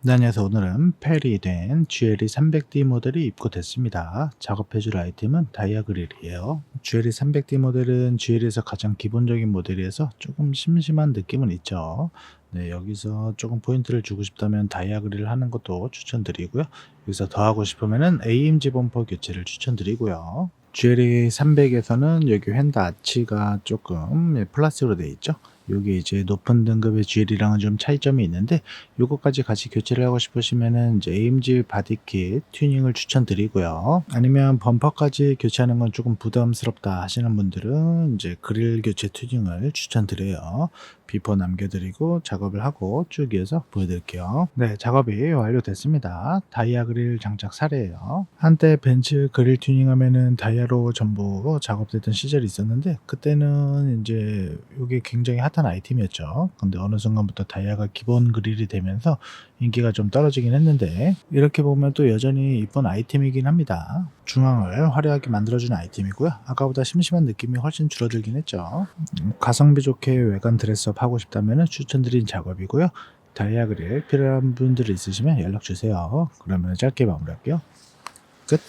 네, 안녕하세요. 오늘은 펠이 된 GLE 300D 모델이 입고됐습니다. 작업해줄 아이템은 다이아 그릴이에요. GLE 300D 모델은 GL에서 가장 기본적인 모델이어서 조금 심심한 느낌은 있죠. 네, 여기서 조금 포인트를 주고 싶다면 다이아 그릴을 하는 것도 추천드리고요. 여기서 더 하고 싶으면은 AMG 범퍼 교체를 추천드리고요. GLE 300에서는 여기 휀다 아치가 조금 플라스틱으로 되어 있죠. 여기 이제 높은 등급의 GL이랑은 좀 차이점이 있는데 요거까지 같이 교체를 하고 싶으시면은 이제 AMG 바디킷 튜닝을 추천드리고요. 아니면 범퍼까지 교체하는 건 조금 부담스럽다 하시는 분들은 이제 그릴 교체 튜닝을 추천드려요. 비포 남겨드리고 작업을 하고 쭉 이어서 보여드릴게요. 네, 작업이 완료됐습니다. 다이아 그릴 장착 사례예요. 한때 벤츠 그릴 튜닝하면은 다이아로 전부 작업됐던 시절이 있었는데 그때는 이제 이게 굉장히 핫한 아이템이었죠. 근데 어느 순간부터 다이아가 기본 그릴이 되면서 인기가 좀 떨어지긴 했는데 이렇게 보면 또 여전히 이쁜 아이템이긴 합니다. 중앙을 화려하게 만들어주는 아이템이고요. 아까보다 심심한 느낌이 훨씬 줄어들긴 했죠. 음, 가성비 좋게 외관 드레스업 하고 싶다면 추천드린 작업이고요. 다이아 그릴 필요한 분들 있으시면 연락 주세요. 그러면 짧게 마무리할게요. 끝.